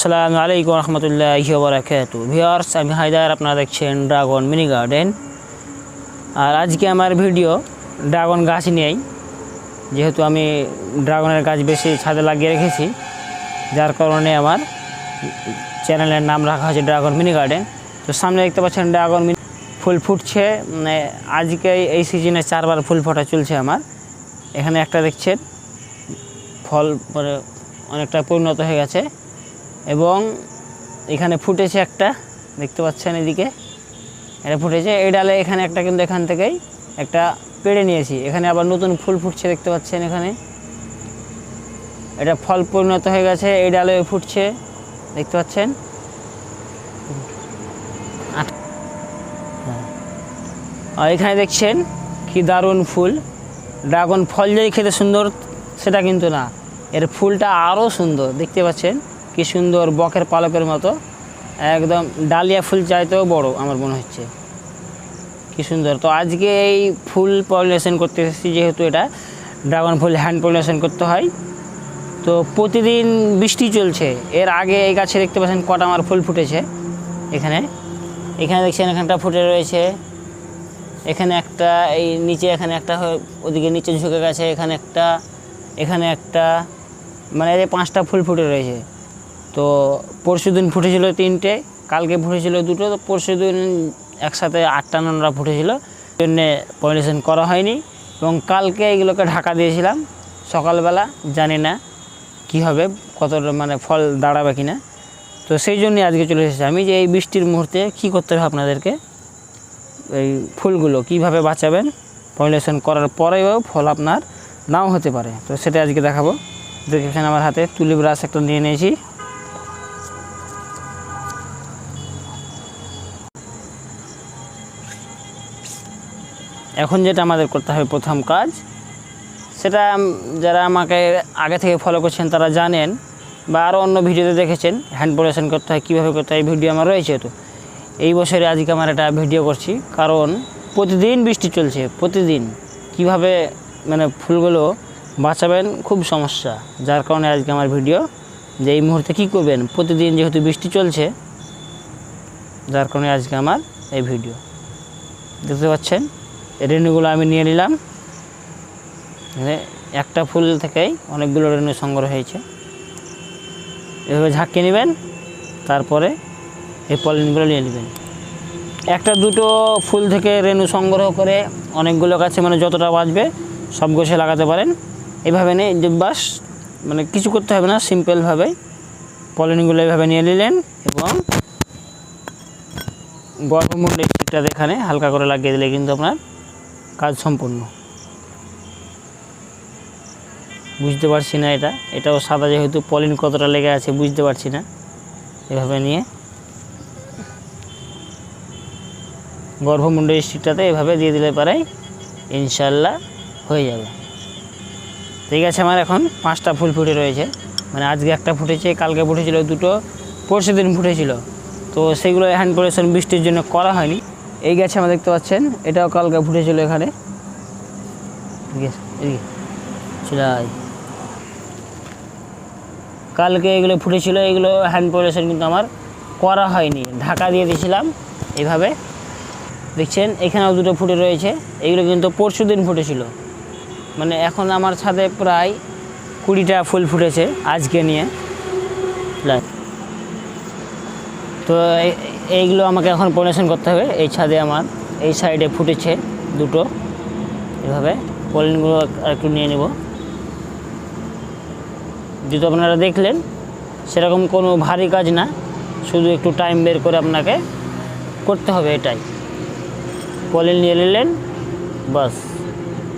সালামু আলাইকুম রহমতুল্লাহ বরাকাতু। ভিওর্স আমি হায়দার, আপনারা দেখছেন ড্রাগন মিনি গার্ডেন আর আজকে আমার ভিডিও ড্রাগন গাছ নিয়েই। যেহেতু আমি ড্রাগনের গাছ বেশি ছাদে লাগিয়ে রেখেছি, যার কারণে আমার চ্যানেলের নাম রাখা হয়েছে ড্রাগন মিনি গার্ডেন তো সামনে দেখতে পাচ্ছেন ড্রাগন মিনি ফুল ফুটছে। মানে আজকে এই সিজনে চারবার ফুল ফোটা চলছে আমার। এখানে একটা দেখছেন, ফল মানে অনেকটা পরিণত হয়ে গেছে। এবং এখানে ফুটেছে একটা, দেখতে পাচ্ছেন এদিকে? এটা ফুটেছে, এই ডালে এখানে একটা কিন্তু এখান থেকেই একটা পেড়ে নিয়েছি। এখানে আবার নতুন ফুল ফুটছে, দেখতে পাচ্ছেন এখানে? এটা ফল পরিণত হয়ে গেছে, এই ডালে ফুটছে, দেখতে পাচ্ছেন। আর এখানে দেখছেন কি দারুণ ফুল। ড্রাগন ফল যেই খেতে সুন্দর, সেটা কিন্তু না। এর ফুলটা আরও সুন্দর, দেখতে পাচ্ছেন? কি সুন্দর বকের পালকের মতো। একদম ডালিয়া ফুল চাইতেও বড় আমার মনে হচ্ছে। কি সুন্দর। তো আজকে এই ফুল পলিনেশন করতে এসেছি যেহেতু এটা, ড্রাগন ফুল হ্যান্ড পলিনেশন করতে হয়। তো প্রতিদিন বৃষ্টি চলছে। এর আগে এই গাছে দেখতে পাচ্ছেন কটা আমার ফুল ফুটেছে এখানে। এখানে দেখছেন এখানটা ফুটে রয়েছে। এখানে একটা, এই নিচে এখানে একটা, ওদিকে নিচে ঝুঁকে গেছে, এখানে একটা এখানে একটা মানে এই পাঁচটা ফুল ফুটে রয়েছে। তো পরশু দিন ফুটেছিল তিনটে, কালকে ফুটেছিল দুটো, তো পরশু দিন একসাথে আটটা নোনরা ফুটেছিল। জন্যে পলিনেশন করা হয়নি এবং কালকে এগুলোকে ঢাকা দিয়েছিলাম। সকালবেলা জানি না কি হবে কতটা মানে ফল দাঁড়াবে কিনা। তো সেই জন্যই আজকে চলে এসেছি আমি যে এই বৃষ্টির মুহূর্তে কি করতে হবে আপনাদেরকে? এই ফুলগুলো কীভাবে বাঁচাবেন? পলিনেশন করার পরেও ফল আপনার নাও হতে পারে। তো সেটা আজকে দেখাবো। দেখেছেন আমার হাতে তুলি ব্রাশ একটা নিয়ে নিয়েছি। এখন যেটা আমাদের করতে হবে প্রথম কাজ, সেটা যারা আমাকে আগে থেকে ফলো করছেন তারা জানেন বা আরও অন্য ভিডিওতে দেখেছেন হ্যান্ড পলিউশন করতে হয়, কীভাবে করতে হয় ভিডিও আমার রয়েছে তো। এই বছরে আজকে আমার একটা ভিডিও করছি, কারণ প্রতিদিন বৃষ্টি চলছে, প্রতিদিন। কীভাবে মানে ফুলগুলো বাঁচাবেন খুব সমস্যা, যার কারণে আজকে আমার ভিডিও যে এই মুহূর্তে কী করবেন, প্রতিদিন যেহেতু বৃষ্টি চলছে, যার কারণে আজকে আমার এই ভিডিও দেখতে পাচ্ছেন? রেণুগুলো আমি নিয়ে নিলাম। একটা ফুল থেকেই অনেকগুলো রেণু সংগ্রহ হয়েছে। এভাবে ঝাঁকিয়ে নেবেন, তারপরে এই পলিনগুলো নিয়ে নেবেন। একটা দুটো ফুল থেকে রেণু সংগ্রহ করে অনেকগুলো গাছে মানে যতটা বাঁচবে সব গাছে লাগাতে পারেন। এভাবে নিয়ে বাস মানে কিছু করতে হবে না, সিম্পলভাবে পলিনগুলো এভাবে নিয়ে নিলেন এবং স্টিকটা এখানে হালকা করে লাগিয়ে দিলে কিন্তু আপনার কাজ সম্পূর্ণ। বুঝতে পারছি না এটা। এটাও সাদা যেহেতু পলিন কতটা লেগে আছে বুঝতে পারছি না। এভাবে নিয়ে গর্ভমুণ্ড স্টিকটাতে এভাবে দিয়ে দিলে পারে ইনশাল্লাহ হয়ে যাবে। ঠিক আছে আমার এখন পাঁচটা ফুল ফুটে রয়েছে। মানে আজকে একটা ফুটেছে, কালকে ফুটেছিল, দুটো পরশু দিন ফুটেছিল। তো সেগুলো হ্যান্ড পলিউশন বৃষ্টির জন্য করা হয়নি। এই গাছে আমরা দেখতে পাচ্ছেন, এটাও কালকে এখানে। এদিকে চলে আয়। কালকে এগুলো ফুটেছিল, এগুলো হ্যান্ড পলিউশন কিন্তু আমার করা হয়নি। ঢাকা দিয়ে দিয়েছিলাম এইভাবে দেখছেন, এখানেও দুটো ফুটে রয়েছে। এগুলো কিন্তু পরশু দিন ফুটেছিল। মানে এখন আমার ছাদে প্রায় কুড়িটা ফুল ফুটেছে আজকে নিয়ে। তো এইগুলো আমাকে এখন পলিনেশন করতে হবে। এই ছাদে আমার, এই সাইডে ফুটেছে দুটো। এভাবে পলিনগুলো আর একটু নিয়ে নেব। যেহেতু আপনারা দেখলেন, সেরকম কোনো ভারী কাজ না, শুধু একটু টাইম বের করে আপনাকে করতে হবে এটাই। পলিন নিয়ে নিলেন, বাস।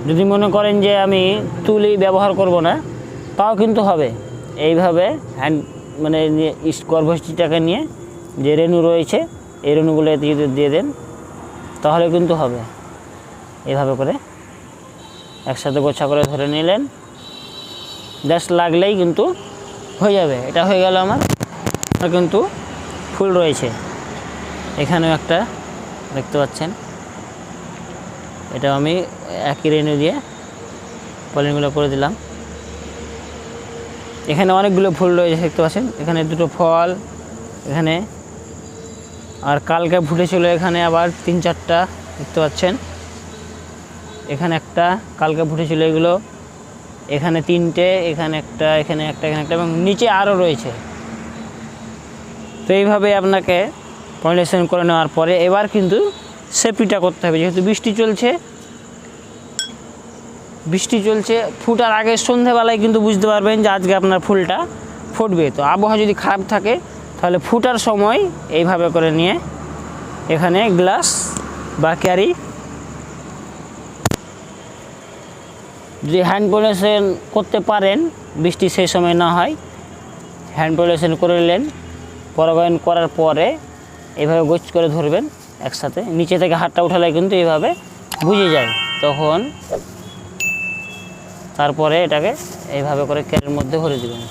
যদি মনে করেন যে আমি তুলি ব্যবহার করব না, তাও কিন্তু হবে। এইভাবে হ্যান্ড মানে ইস- গর্ভস্থিটাকে নিয়ে যে রেণু রয়েছে, এই রেণুগুলো এতে যদি দিয়ে দেন, তাহলে কিন্তু হবে। এভাবে করে একসাথে গোছা করে ধরে নিলেন। জাস্ট লাগলেই কিন্তু হয়ে যাবে। এটা হয়ে গেল আমার। কিন্তু ফুল রয়েছে। এখানেও একটা দেখতে পাচ্ছেন। এটা আমি একই রেণু দিয়ে পলিনগুলো করে দিলাম। এখানে অনেকগুলো ফুল রয়েছে, দেখতে পাচ্ছেন। এখানে দুটো ফল, এখানে আর কালকে ফুটেছিল এখানে আবার তিন চারটা, দেখতে পাচ্ছেন। এখানে একটা, কালকে ফুটেছিল এগুলো। এখানে তিনটে, এখানে একটা এখানে একটা এখানে একটা, এবং নিচে আরও রয়েছে। তো এইভাবে আপনাকে পলিনেশন করে নেওয়ার পরে এবার কিন্তু সেফটিটা করতে হবে। যেহেতু বৃষ্টি চলছে বৃষ্টি চলছে, ফুটার আগে সন্ধেবেলায় কিন্তু বুঝতে পারবেন যে আজকে আপনার ফুলটা ফুটবে। তো আবহাওয়া যদি খারাপ থাকে তাহলে ফুটার সময় এইভাবে করে নিয়ে এখানে গ্লাস বা ক্যারি যদি হ্যান্ড পলিউশন করতে পারেন, বৃষ্টি সেই সময় না হয়, হ্যান্ড পলিউশন করে নিলেন, পরাগায়ন করার পরে এইভাবে গোছ করে ধরবেন একসাথে। নিচে থেকে হাতটা উঠালে কিন্তু এইভাবে বুঝে যায়। তখন তারপরে এটাকে এইভাবে করে ক্যারের মধ্যে ভরে দেবেন।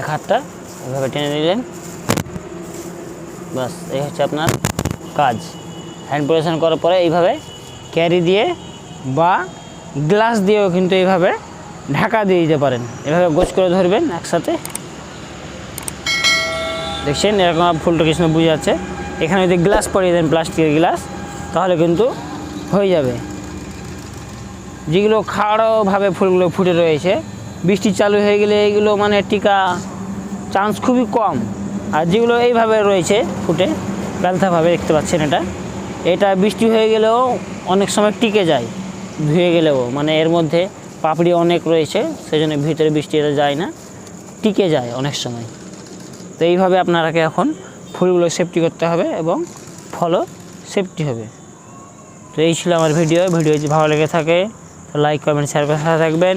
এক হাতটা, এভাবে টেনে নিলেন। বাস, এই হচ্ছে আপনার কাজ। হ্যান্ড পরিবেশন করার পরে এইভাবে ক্যারি দিয়ে বা গ্লাস দিয়েও কিন্তু এইভাবে ঢাকা দিয়ে দিতে পারেন। এভাবে গোছ করে ধরবেন একসাথে। দেখছেন, এরকম ফুলটা কৃষ্ণ বুঝে যাচ্ছে। এখানে যদি গ্লাস পরিয়ে দেন, প্লাস্টিকের গ্লাস, তাহলে কিন্তু হয়ে যাবে। যেগুলো খাড়োভাবে ফুলগুলো ফুটে রয়েছে বৃষ্টি চালু হয়ে গেলে এইগুলো মানে টিকা চান্স খুবই কম। আর যেগুলো এইভাবে রয়েছে ফুটে গালথাভাবে দেখতে পাচ্ছেন এটা। এটা বৃষ্টি হয়ে গেলেও অনেক সময় টিকে যায়, ধুয়ে গেলেও। মানে এর মধ্যে পাপড়ি অনেক রয়েছে সেই জন্য ভিতরে বৃষ্টি এটা যায় না, টিকে যায় অনেক সময়। তো এইভাবে আপনারাকে এখন ফুলগুলো সেফটি করতে হবে এবং ফলও সেফটি হবে। তো এই ছিল আমার ভিডিও। ভিডিও যদি ভালো লেগে থাকে লাইক কমেন্ট শেয়ার করে থাকবেন।